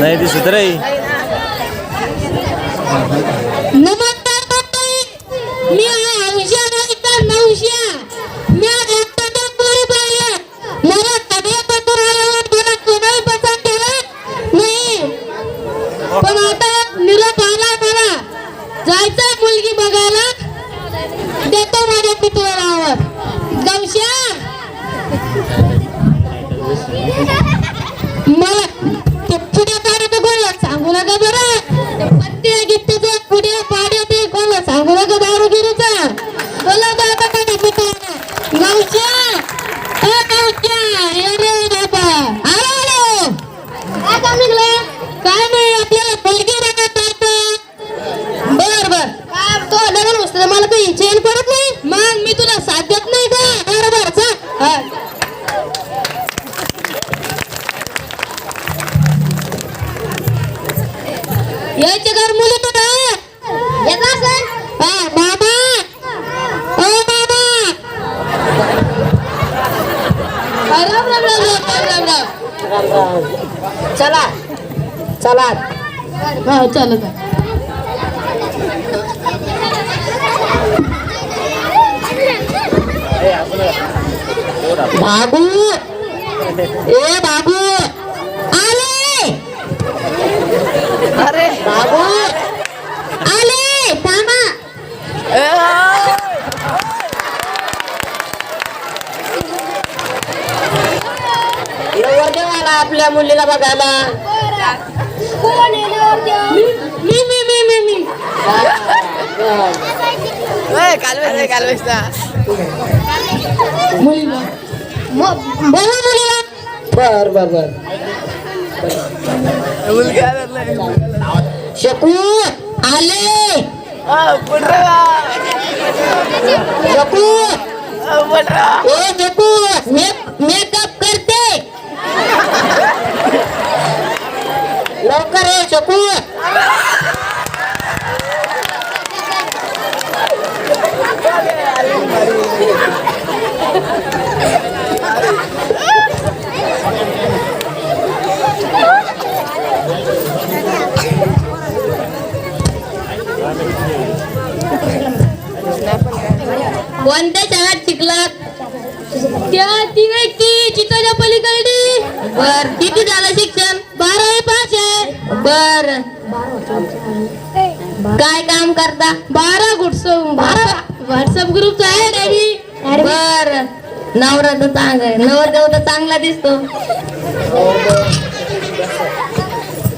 नाही दिसत रे नमस्कार मंडळी. मी आहे हौशा नाईका चला. चला. हा चालत. बाबू. ए बाबू. आले अरे बाबू आले थांबा आपल्या मुलीला बघायला मी मी मी मी मी कालवेस कालवेस ना मुलीला. म- बोला मुलीला. बर बर बर. शकू आले. शकू. शकू मेकअप करते लवकर ये शकू कोणत्या शाळेत शिकलात? त्या ती व्यक्ती ती चिताच्या पलीकडे. बर किती झालं शिक्षण? बर. काय काम करता? बारा गुटसो बारा व्हॉट्सअप ग्रुप आहे डेबी बर. नवरा तर चांगला नवरदेव तर चांगला दिसतो.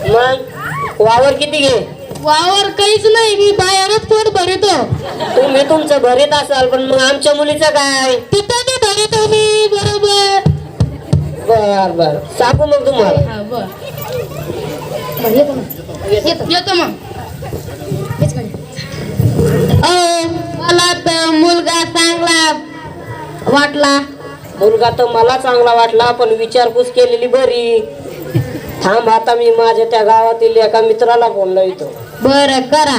मग वावर किती घे? वावर काहीच नाही मी बाहेरच पोट भरतो. तुम्ही तुमचं भरीत असाल पण मग आमच्या मुलीचं काय? तिथं मी भरतो मी बरोबर. बर बर. सांगू मग तुम्हाला. येतो मग मला तर मुलगा चांगला वाटला. मुलगा तर मला चांगला वाटला पण विचारपूस केलेली बरी. थांब आता मी माझ्या त्या गावातील एका मित्राला फोन लावतो बर करा.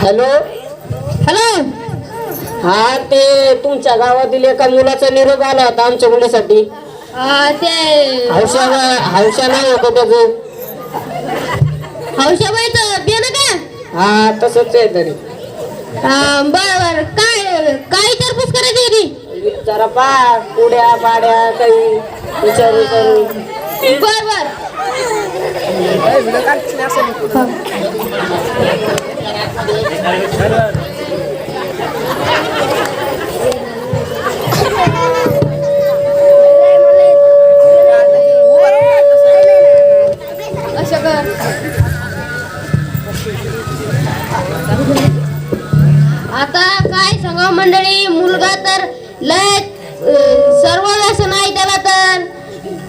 हॅलो? हॅलो? हा ते तुमच्या गावातील एका मुलाचा निरोप आला होता आमच्या मुलीसाठी. ते हौशा हौशा नाही होतं त्याचं. हौशाबाईचं बेन का? हा तसंच आहे तरी. अ, बर बर काय काय विचारपूस करायची होती? जरा पा पुड्या पाड्या काही विचारू करू. बर बर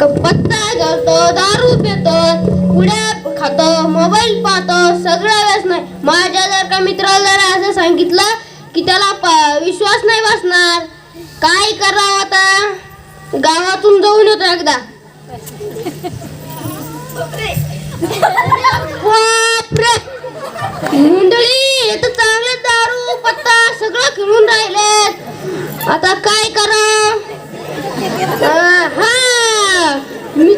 पत्ता घालतो दारू पितो पुढ्या खातो मोबाईल पाहतो सगळं व्यसन नाही माझ्या जर का मित्राला जर असं सांगितलं की त्याला विश्वास नाही बसणार काय करावं आता? गावातून जाऊन येतो एकदा. बापरे! हे तर चांगले दारू पत्ता सगळं खेळून राहिलेत. आता काय करा देतो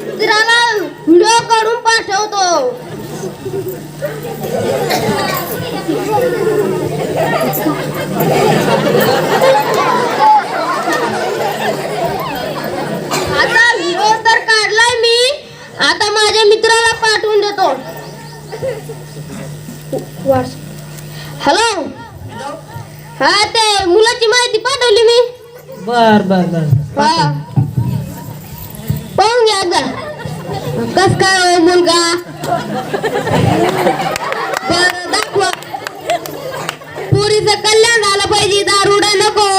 आता व्हिडिओ तर काढलाय मी. आता माझ्या मित्राला पाठवून देतो. हॅलो हा ते मुलाची माहिती पाठवली मी. बर बर बर. हा. पाहून घ्या एकदा कस काय मुलगा? बर दाखवा. पुरीचं कल्याण झालं पाहिजे दारुडा नको.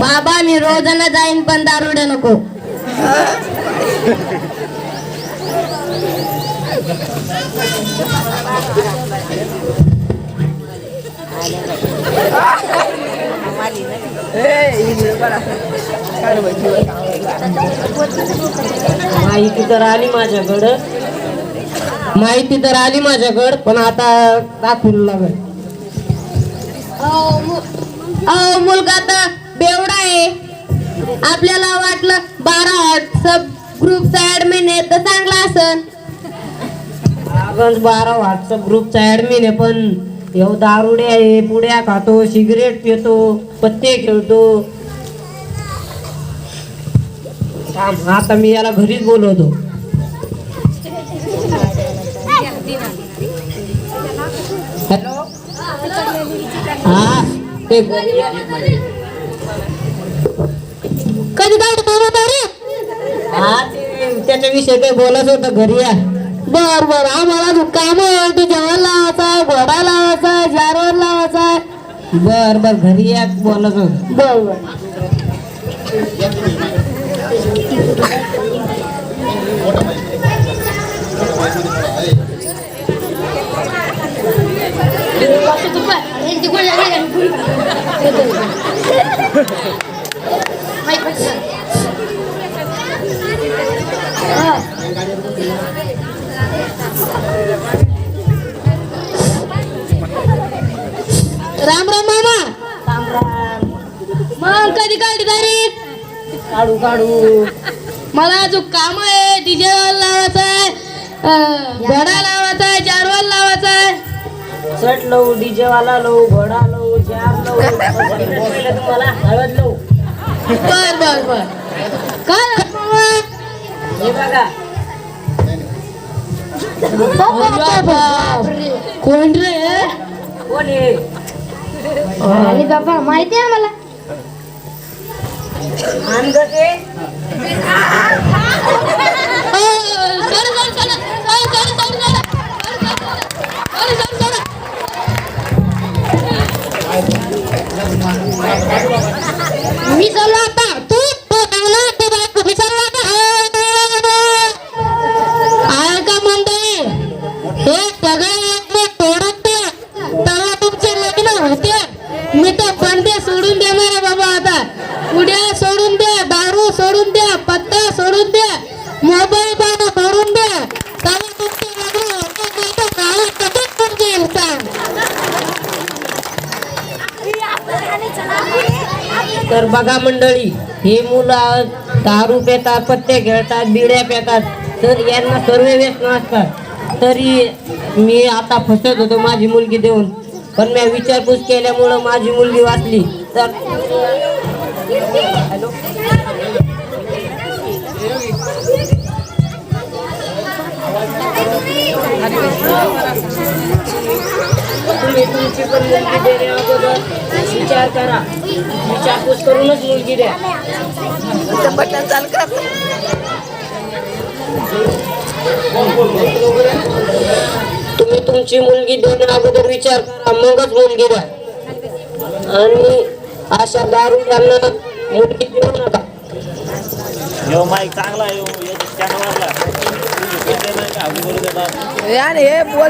बाबा मी रोजानं जाईन पण दारुडा नको. माहिती तर आली माझ्याकडं. माहिती तर आली माझ्याकडं पण आता दाखवू लागल. अहो, मु- अहो, मुलगा तर बेवडा आहे. आपल्याला वाटलं बारा व्हॉट्सअप ग्रुपचा ऍडमिन आहे तर चांगला असन. बारा व्हॉट्सअप ग्रुपचा ऍडमिन आहे पण येऊ दारुडे आहे पुड्या खातो सिगरेट पितो पत्ते खेळतो. आता मी याला घरीच बोलवतो. हॅलो? हा ते. कधी काय बोलत त्याच्याविषयी काही बोलायचं होतं घरी या. बर बर. आम्हाला तू काम तू जेवण लावायचा घोडा लावायचा जारवर लावायचा बर बर. घरी या बर बर. राम काढू काढू. मला अजून काम आहे डीजे लावायचा आहे घोडा लावायचा आहे चारवाल लावायचा आहे. चट लावू डीजे वाला लावू घोडा लावू जार लावू. तुम्हाला हळद लावू. बर बर बर. काय? हे बघा. कोण रे? कोण आहे बाबा माहिती आहे मला? मी चला. तर बघा मंडळी हे मुलं दारू पेतात पत्ते खेळतात बिड्या पेतात तर यांना सर्व व्यसन असतात. तरी मी आता फसत होतो माझी मुलगी देऊन. पण मी विचारपूस केल्यामुळं माझी मुलगी वाचली. तर तुम्ही तुमची पण मुलगी देण्या अगोदर विचार करा. करूनच मुलगी द्या. बटन चालू कर. तुम्ही तुमची मुलगी देण्या अगोदर विचार करा मगच मुलगी द्या. आणि अशा दारू यांना मुलगी देऊ नका. यो माईक चांगला आहे यो चॅनलवरला नाही का? बोलू देतात. यार हे बोल.